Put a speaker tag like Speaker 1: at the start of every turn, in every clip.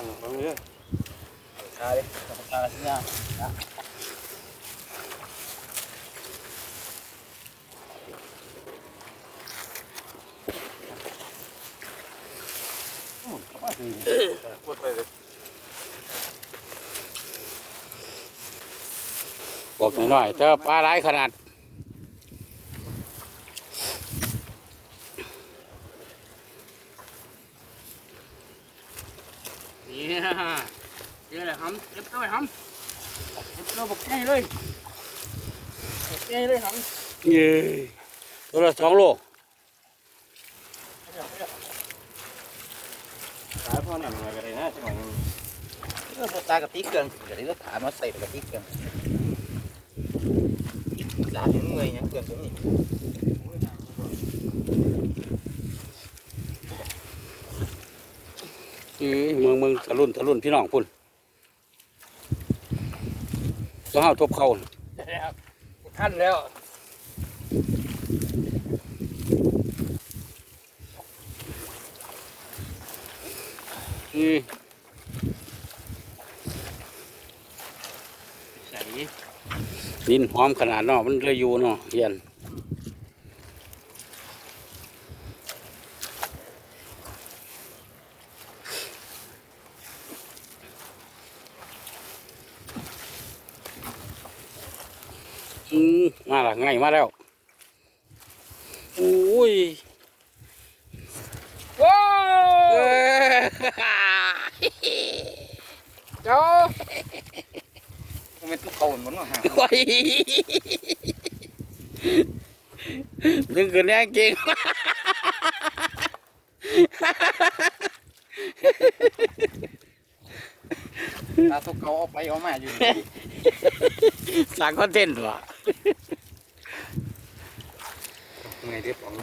Speaker 1: อันนี้มันเยอะ
Speaker 2: ตาเลยตาสัญญา
Speaker 1: พูดไปเลย
Speaker 3: บอกหน่อยๆเจอปลาหลายขนาด
Speaker 2: นี่เดี๋ยวเลยหำเก็บตัวหำเก็บตัวบอกแก่เลย บอกแก่เลยหำ
Speaker 3: เย้ตัวละสองโล
Speaker 1: ขายพ่อหนังอะไรกันเลยนะจังหวะนี้
Speaker 2: เออตากับตีเกลืองเดี๋ยวนี้ก็ถามมาใส่กับตีเกลืองสาถึงเมื่อยยังเกลืองตรงนี้
Speaker 3: อือเมืองเมืองทะลุนทะลุนพี่น้องพุ่นตัวเฮาทบเข้าน่ะ
Speaker 2: ท่านแล้ว
Speaker 3: อือ
Speaker 2: ใส่
Speaker 3: ดินหอมขนาดเนาะมันเลยอยู่เนาะเฮียนอืม มาละไงมาแล้วอุ้ย
Speaker 2: ว้า
Speaker 3: เอ้ย
Speaker 2: เจ้ามันตุ๊กโคนมันเนาะฮะ
Speaker 3: โอ้ยนึกขึ้นแน่จริง
Speaker 2: ตาตุ๊กเขาเอาไปเอามาอยู่
Speaker 3: สร้างคอนเทนต์ว่ะ
Speaker 2: เมื่อยเรียบร้อย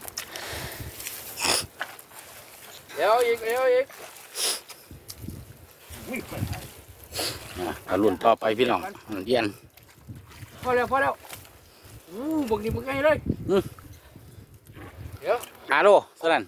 Speaker 2: เดี๋ยวอีกเดี๋ยวอีก
Speaker 3: อะเอารุ่นต่อไปพี่น้องเย็น
Speaker 2: พอแล้วพอแล้วอู้บักนี่บักไงเลย
Speaker 3: ฮาโลสนั่น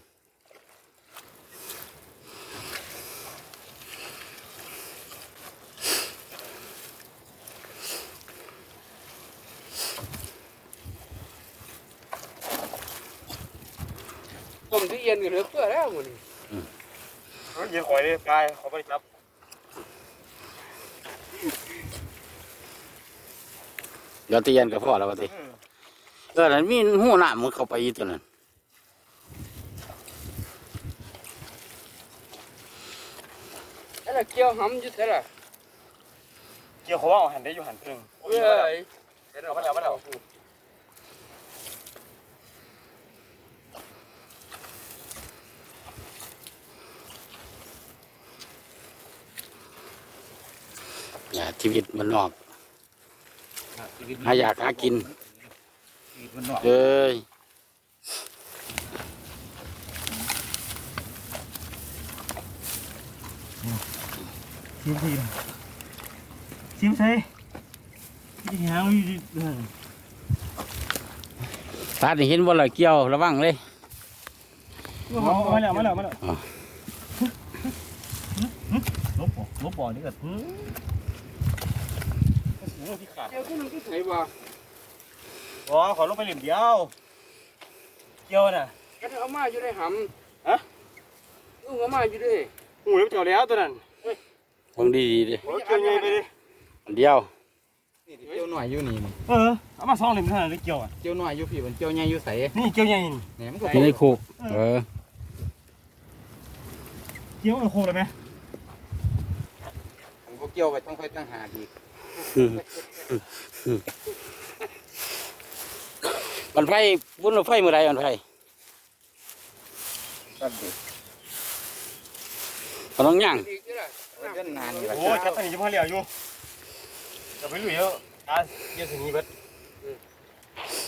Speaker 2: มที่เย็นกันเหลือเพื่อแล้วหมดนี่
Speaker 1: เยอะข่อยเลยปลายเขาไปจับ
Speaker 3: เดี๋ยวตีเย็นกับพ่อแล้วก็ตีเออนั่นมีหูหน้ามันเข้าไปอีตัวนั้น
Speaker 2: แล้วเกี่ยวหำอยู่เท่าไหร่
Speaker 1: เกี่ยวเขาว่าเอาหันได้อยู่หันตึง
Speaker 2: เอ้ย
Speaker 1: เดี๋ยวมาแล้วมาแล้ว
Speaker 3: อย่าชีวิตมันนอกหาอยากหากินเอ้ย
Speaker 1: ชิมทีชิมใช่ที่หางมี
Speaker 3: ตาได้เห็นว่าเลยเกี่ยวระวังเลย
Speaker 1: มาแล้วมาแล้วมาแล้ว
Speaker 3: อ๋อ
Speaker 1: ลบบ่ลบบ่นี่ก็ ที่ขาด
Speaker 2: เกี่ยวขึ้นมันก็ใส่บ่
Speaker 1: อ๋อขอลงไปเหลี่ยมเดียวเกี่ยวน่ะ
Speaker 2: ก็เอามาอยู่ในหำฮะลูกเอามาอยู่ดิ
Speaker 1: หูเล็บเจ้าแล้วตัวนั้น
Speaker 3: เบิ่งดีๆดิ
Speaker 1: โอ้เกี่ยวใหญ่ไปดิ
Speaker 3: อันเดียว
Speaker 2: เกี่ยวหน่อยอยู่นี่
Speaker 1: เออเอามาสองเหลี่ยมเท่านั้นเลยเกี่ยวอะ
Speaker 2: เกี่ยวหน่อยอยู่พี่มันเกี่ยวใหญ่อยู่ใส่
Speaker 1: นี่เกี่ยวใหญ่นี่
Speaker 2: แหนมก็
Speaker 3: อยู่ในคุกเออ
Speaker 1: เกี่ยวเอาโคเลยไหม
Speaker 2: ผมก็เกี่ยวไปต้องค่อยตั้งหาอีก
Speaker 3: มันไฟบุญไฟเมื่อไรมันไฟ
Speaker 2: ก็ดี
Speaker 3: มันต้องย่าง
Speaker 2: เล่นนานอยู่
Speaker 1: โอ้ชัดสนิทจะพอเหลียวอยู่จะไปลุยเยอะอะเกี่ยวสนิทเบิด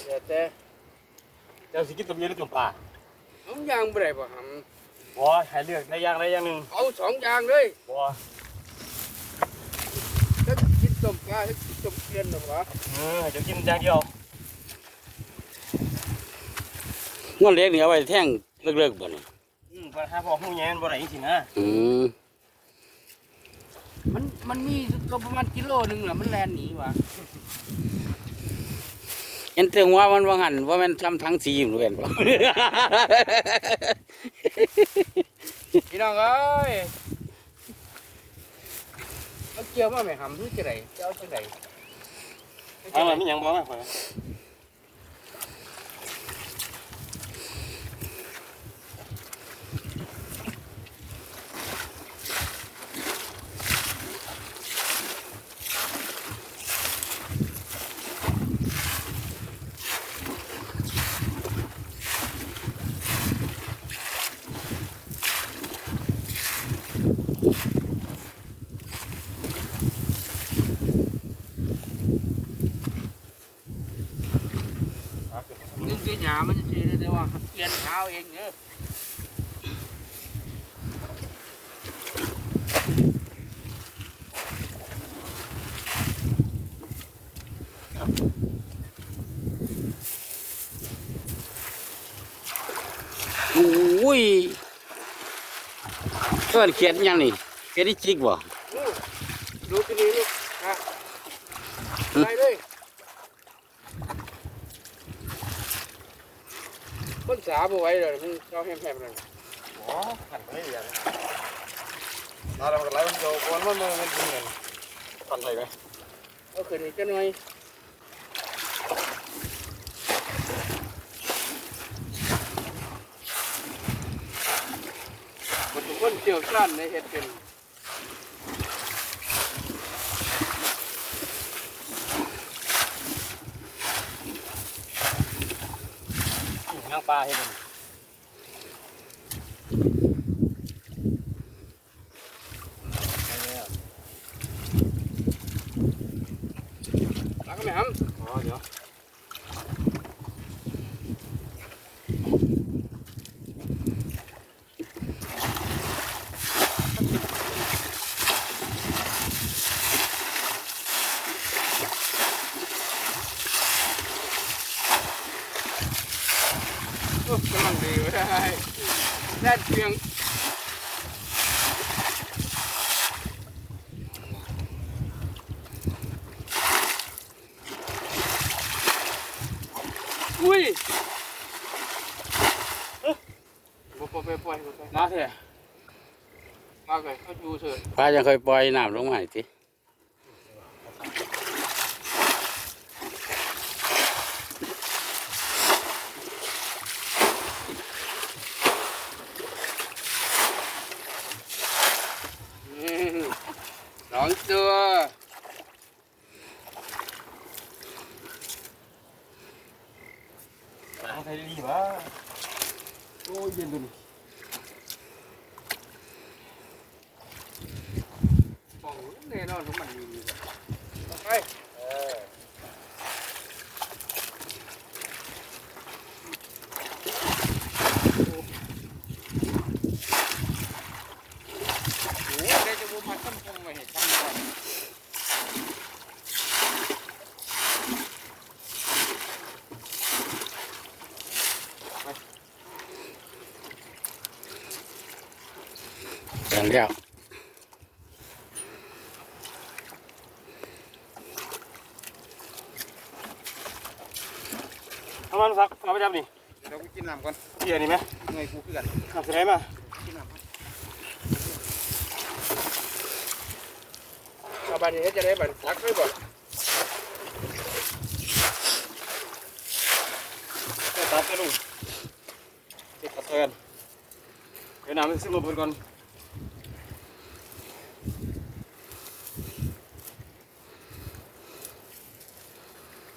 Speaker 2: แต่แต่
Speaker 1: เจ้าสิกินตัวเมียหรือตัวปลา
Speaker 2: ผมยางบ่ได้บ่ห
Speaker 1: บ่ให้เลือกได้อย่างใดอย่างหนึ่งำ
Speaker 2: เอาสองอย่างเลย
Speaker 1: บ่
Speaker 2: ถ้ากินต้มปลาถ้ากินต้มเกลียนหรอวะ
Speaker 1: เออให้เดี๋ยวกินอย่างเดียว
Speaker 3: งอนเล็กนี่เอาไว้แท่งเลิกๆบ่นี่
Speaker 1: อืมปัญหาพอหูแย่นบ่ได้จริงๆนะ
Speaker 3: อืม
Speaker 2: มันมันมีลมประมาณกิโลหนึ่งเหรอมันแลนหนีว่ะ
Speaker 3: เห็นถึงว่ามันว่างันว่ามันทำทั้งสีอยู่เห็นบ่
Speaker 2: พี่น้องเอ้ย เอาเกี่ยวมาไหมหำนี่จะไหนจะเอาจะไหน
Speaker 1: เอาล่ะมีหยังบ่มาข่อย
Speaker 2: นึกที่หยามันจะสีได้ว่าเปลี่ ยนเท้าเองเนอะ
Speaker 3: อุ้ยเอิ้นเขียนหยังนี่เขียนอีจิกบ่
Speaker 2: ลูกดูที่นี่ลูกนะไปเลย คนสาบไหว้เลยมึงเอาแหมๆเลย
Speaker 1: อ๋อหันไปเรียนมาแล้วมันไหลมันโยกวนมันมันเป็นเงินทันไปไหม
Speaker 2: เอาขึ้นอีกจักหน่อยมันทุกคนเชี่ยวชาญในเห็ดเป็น
Speaker 1: ย่าง ปลาเฮ็ดมัน
Speaker 2: รักไหมครับ
Speaker 1: อ๋อเดี๋ยว
Speaker 2: โอ้กำลังดีเว้ยแน่นเพียงอุ้ยบ่ปล่อยไปปล่อยบ่ไป มาเถอะมาเลยเขาดูเถอะ
Speaker 3: พายังเคยปล่อยน้ำลงมาให้ติ
Speaker 2: อืมสองตัว
Speaker 1: ปลาใครดีวะ
Speaker 2: โอ้ยเย็นดูนี่ป่องแน่นอนของมันมีอยู่ต่อไป
Speaker 1: เออ
Speaker 2: โอ้ยได้จะบูมาตั้งคงมาเห็นตั้งก่อน
Speaker 3: อย่าง แล้ว
Speaker 1: เอามันสักเอาไปจับนี่
Speaker 2: เดี๋ยวกูกินน้ำก่อน
Speaker 1: เกี่ยนี่ไหม
Speaker 2: ไงกูคือกัน
Speaker 1: ขับสไลด์มา
Speaker 2: กินน้ำก่อนเอาบันนี้จะได้บันทักไว้บ่
Speaker 1: เดี๋ยวตัดไปลุงเด็กกระเทือนเดี๋ยวน้ำมันซึมมาบนก่อน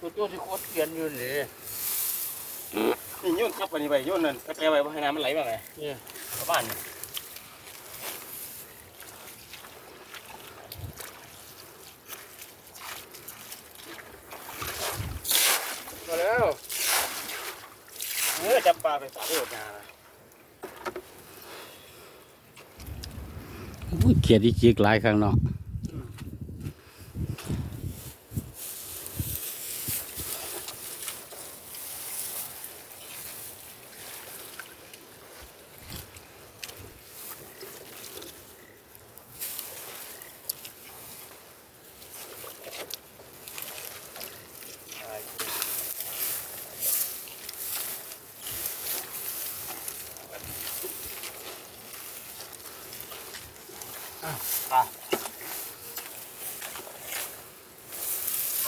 Speaker 2: ตัวตัวที่โคตร เปลี่ยนอยู่นี่
Speaker 1: นี่โยนขับไปนี่ไปโยนนั่นกระแตไปให้น้ำมันไหลมาไง
Speaker 2: เนี่ย
Speaker 1: เข้าบ้านนี่
Speaker 2: มาแล้ว
Speaker 1: เออจับปลาไปสาดโดดงานะ
Speaker 3: อุ้ยเขียนอีจิกหลายครั้งเนาะ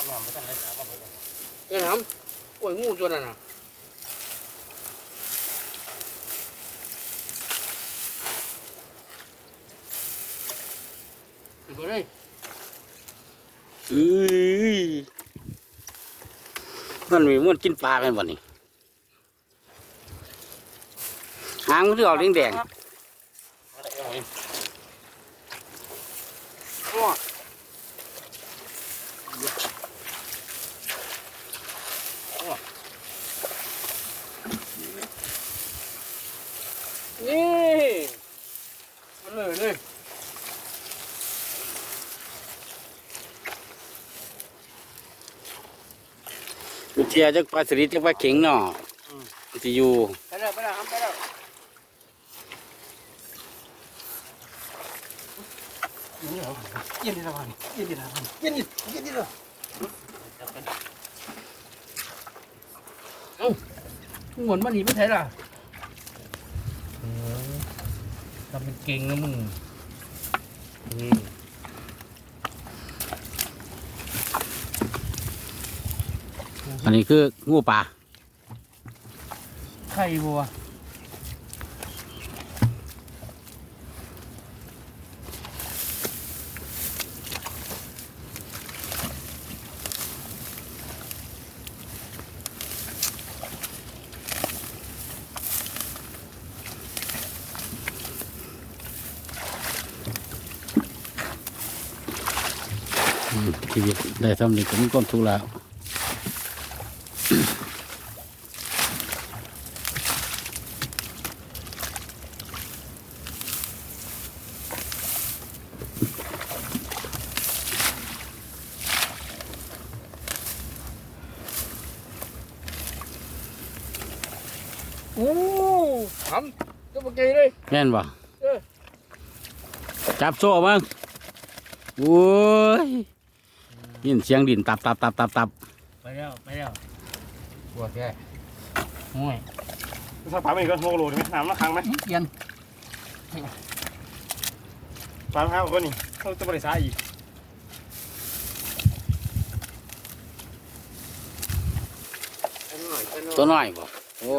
Speaker 1: ทำงานไม่ต้องให้ถามว่าเป็น
Speaker 2: เดี๋ยวทำโอ้ยงูตัวนั้นน่ะไปเลย
Speaker 3: เอ้ยมันมีมันกินปลาเป็นบ่นี่หางมันที่ออกแดง
Speaker 2: อ้ นี่มันเลยเลย
Speaker 3: ๆวิทยาจักปลาสลิดจักปลาเข็งเนาะที่อยู่
Speaker 2: ไปแล้วไปแล้วทำไปแล้ว
Speaker 1: เย็นดีละพันเย็นดีละพันเย็นดีเย็นดีละ
Speaker 2: หมุนมันหนีไม่ใช่ล่ะ ทำเป็นเก่งนะมึงนี่
Speaker 3: อันนี้คืองูปลา
Speaker 2: ไข่บัว
Speaker 3: ได้ทำนี่ก็มีความทุกข์แล้ว
Speaker 2: โอ้ทำตัวเก่งเลย
Speaker 3: แม่นบ่
Speaker 2: เออ
Speaker 3: จับโซ่มั้งโอ้ย ยินเสียงดินตับตับตับตับตับ
Speaker 2: ไปแล้วไปแล้วปวดแก่ห่วย
Speaker 1: สักปลาไม่ก็โมโลได้ไหมน้ำละครั้งไหม
Speaker 2: เย็น
Speaker 1: ปลาห้าวก็นี่เขาจะบริษัทอีก
Speaker 2: หน่อย
Speaker 3: ตัวน้อยบ่โอ้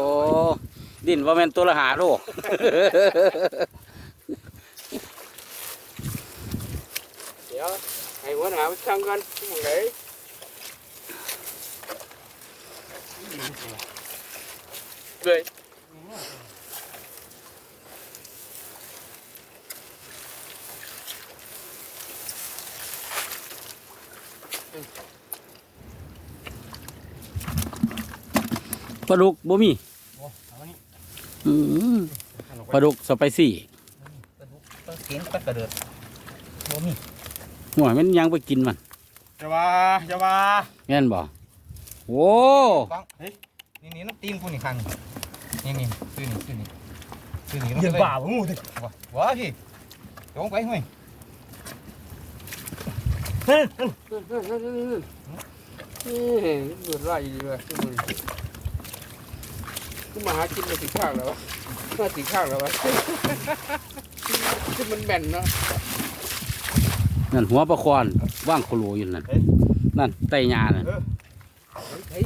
Speaker 3: ดินว่าแม่นตัวละหาโล
Speaker 2: เดี๋ยว ให้หัวหน้าไปช่างกันที่ไหนเลย
Speaker 3: ปลาดุกบ่มี
Speaker 1: โอ้เอาอันนี้
Speaker 3: อืมปลาดุกสไปซี่
Speaker 2: เสียงตะกระเดิดบ่มี
Speaker 3: หัวมันยังไปกินมัน
Speaker 1: อย่าว่าอย่าว่า
Speaker 3: แม่นบ่โอ้
Speaker 4: ฟังเฮ้ยนี่นี่น้ำตีนกูนี่คังนี่นี่ซื้อนี่ซื้อนี่ซื้อนี่
Speaker 1: อย่า
Speaker 4: น้ำ
Speaker 1: บ้าบ่งูดิ
Speaker 4: ว้าว้าพี่จงไปห้วย
Speaker 2: นี่เดือดร้ายดีเลยกูมาหากินมาถึงข้างแล้ววะมาถึงข้างแล้ววะคือมันแบนเนาะ
Speaker 3: นั่นหัวปลาคอนว่างโคโลอยู่นั่นนั่นไตหญ้านั่น
Speaker 2: เฮ้ย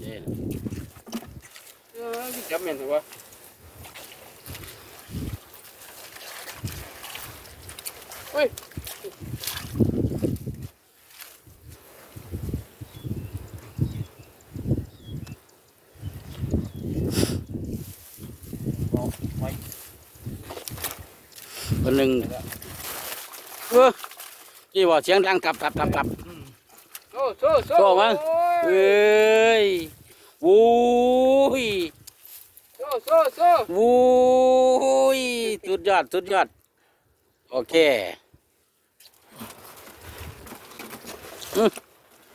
Speaker 3: เด้
Speaker 2: เออจับแม่นเหรอวะเฮ้ย
Speaker 3: คนหนึ่งเออ ที่ว่าเสียงดังตับตับตับตับ
Speaker 2: โซ่โซ่โซ่
Speaker 3: โซ่มั้งเอ้ยโว้ย
Speaker 2: โซ่โซ่โซ่
Speaker 3: โว้ยสุดยอดสุดยอดโอเค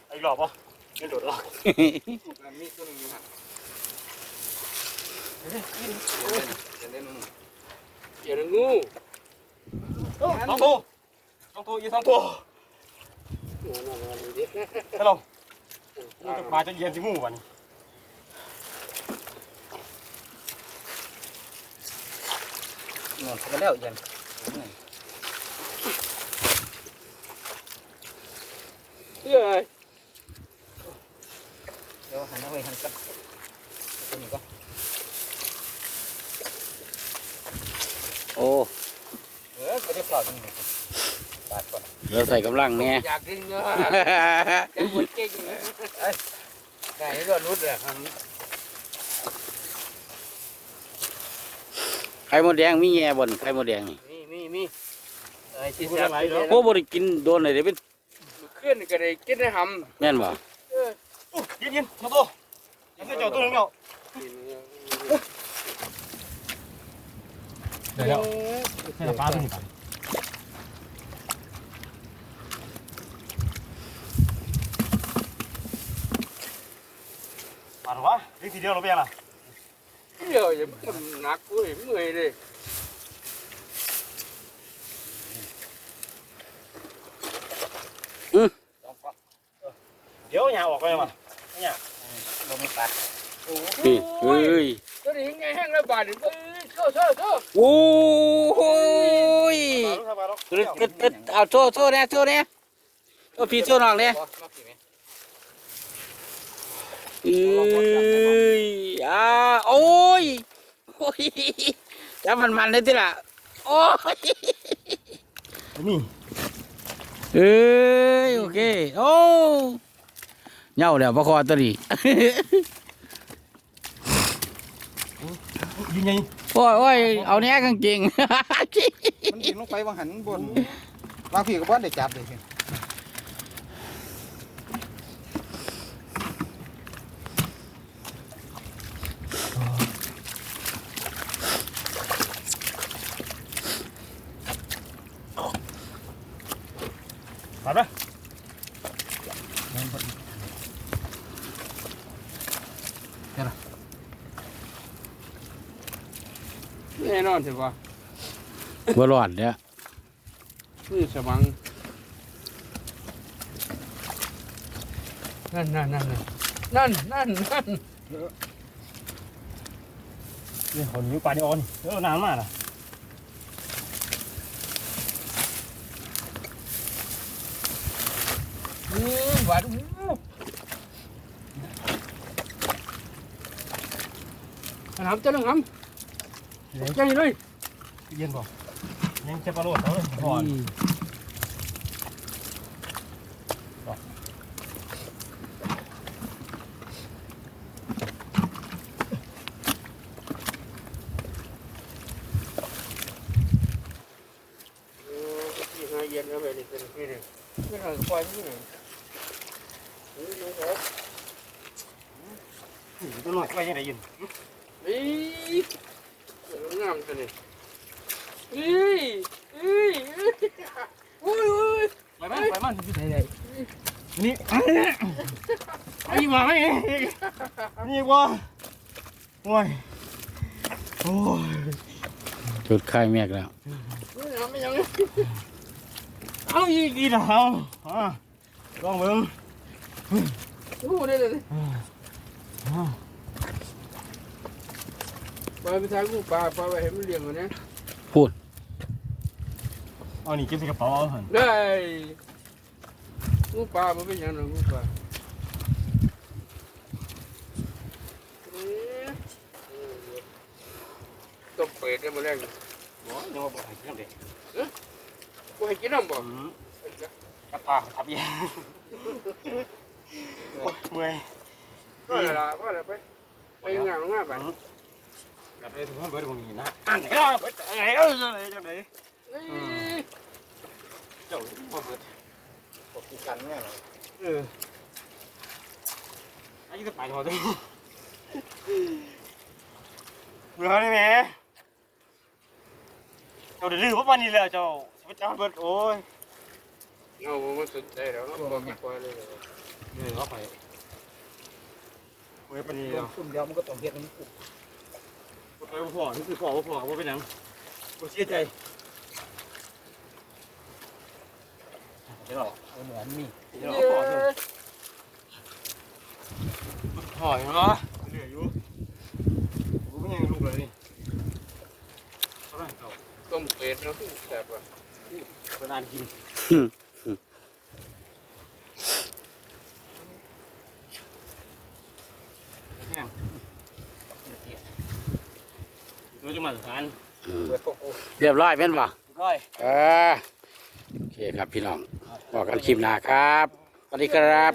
Speaker 1: ไอ้หลอกปะไม่โดดหรอก
Speaker 4: มีตัวนึงอยู่ฮะ
Speaker 2: อย่างู
Speaker 1: สองตัว สองตัวยี่สองตัวฮัลโหลมันจะปาจะเย็นที่หมู่วันน
Speaker 4: อนกันแล้วเย็น
Speaker 2: เย้
Speaker 4: เดี๋ยวหันไปหันกลับตัวนี้ก็
Speaker 3: โอ้
Speaker 4: เออไม่ได้ปลาตรงนี้าดก่อน
Speaker 3: เดี๋ยวใส่กำลังเนี่ย
Speaker 2: อยากกินเนื้อจะปวดเก่งเลยไก่ก็รุดเลยครับ
Speaker 3: ไข่มดแดงมีแง่บนไข่มดแดงนี่
Speaker 2: มีมีมีไอ้ที่จับ
Speaker 3: โอ้บ่ได้กินโดนเลยเดี๋ยวเป็น
Speaker 2: ขึ้นก็ได้กินได้ห
Speaker 3: แม่นบ่ำ
Speaker 2: เออ
Speaker 1: ยินยินมาตัวยังจะเจาตัวนึงเนาะ
Speaker 4: เดี๋ยวแล้ว
Speaker 1: ใช่ปลาตัวนี้ปลาหรอวะนี่ทีเดียวเราเบี้ยล่ะ
Speaker 2: เดี๋ยวอย่ามันหนักกูเมื่อยเลย
Speaker 1: เดี๋ยวอย่าออกไปมา
Speaker 4: ลงไม่ปาด
Speaker 3: นี่เอ้ย
Speaker 2: ตัวนี้ ไงแห้งแล้วบาดเอ้ยโซ่โซ่โซ่
Speaker 3: โอ้ย
Speaker 1: ปลาลูกปลาลูก
Speaker 3: ตึ๊ดตึ๊ดตึ๊ดเอาโซ่โซ่เนี่ยโซ่เนี่ยโซ่พี่โซ่น้อง เนี่ยเอ้ยอ่าโอ้ยโอ้ยจับมันมันเลยทีละโอ้ย
Speaker 1: นี่
Speaker 3: เอ้ยโอเคโอ้เหงาเดี๋ยวประคอตัวนี้
Speaker 1: ยิงไง
Speaker 3: โอ้ยโอ้ยเอาเนี้ยกางเกง
Speaker 4: มันยิงลงไปวางหันบนวางพี่กับบ้านได้จับเลย
Speaker 2: แน่นอนสิวะ
Speaker 3: บ่รอดเนี่ย
Speaker 2: นี่สมังนั่นนั่นนั่นนั่นนั่นนั่น
Speaker 1: นี่คนนิ้วปลาดิออนเออนานมากนะ
Speaker 2: อืมหวาน อู้น้ำเจ้าหนึ่งน้ำใจเลย
Speaker 1: เย็นบ่ยังจะปลาโลดเขาเลยก่อน
Speaker 2: ที่หาเย็นแล้วไปนี่เป็นนี่นี่ไม่ทางควายนี่นี่นี่นี่ครับ
Speaker 1: ตัวหน่อยไปยังไงยิน
Speaker 2: นี่งามจังเลยนี่นี่อุ้ยอุ้ย
Speaker 1: ไปมันไปมัน
Speaker 2: ไหนไหน
Speaker 1: นี่ไอ้มาไม่ นี่ว่าโอ้ยโอ้ย
Speaker 3: จุดคลายแม็กแล้ว
Speaker 2: ไม่ยัง
Speaker 1: เอาอีกดีนะเอาลองเบิ่ง
Speaker 2: อู้นี่เลยปลาไปทางกูปลาปลาไปเห็นมันเลี้ยงมันนะ
Speaker 1: เอานี่เก็บใส่กระเป๋าเอาหัน
Speaker 2: ได้งูปลามันเป็นยังไงงูปลาตบเป็ดได้มาแรง
Speaker 1: โอ้ยยังมาบอกให้เพื่อนเด็ก
Speaker 2: กูให้กินน้ำบ่
Speaker 1: กระปาทับยาโอ้ยเมื่อย
Speaker 2: ก็เลยละก็เลยไปไปงานงานไป
Speaker 1: กลับไปถึงห้องเบิร์ดตรงนี้นะอันนี้ก็เบิร์ดอะไรเอ้ยจังไหนจังไหนเจ้าห้องเบิร์ด
Speaker 4: ปกกันเนี่ย
Speaker 1: เออไอ้ยี่จะไปหัวตัวเบื่อนี่แม่เจ้าเดือดเพราะวันนี้แหละเจ้าสิบเจ้าเบิร์ดโอ้ย
Speaker 2: เอาไม่สนใจแล้วเราบอกไม่ปล่อยเลย
Speaker 1: เหนื่อยว่าไปเว้ยปานนี้
Speaker 4: ล
Speaker 1: เนาะ
Speaker 4: งซุ่มเดียวมันก็ต้องเฮ็ดมันกุก
Speaker 1: ไปบ่พอนี่คือพอบ่พอบ่เป็นหยังบ่เสียใจเดี๋ยว
Speaker 4: เหมือนมี
Speaker 1: เดี๋ยวพอเถอะพอเห็นบ่เหนื่อยอยู่กูไม่ยังลูกเลยนี่
Speaker 2: ต้มเป็ดแล้วที่แซ่บอะ
Speaker 1: คนอ่านกิน
Speaker 2: รู้จั
Speaker 3: ง
Speaker 1: หวัดสุพรร
Speaker 3: เรียบร้อยแม่นบ่
Speaker 2: ร้อย
Speaker 3: เออโอเคครับพี่น้องบอกกันคลิปหน้าครับสวัสดีครับ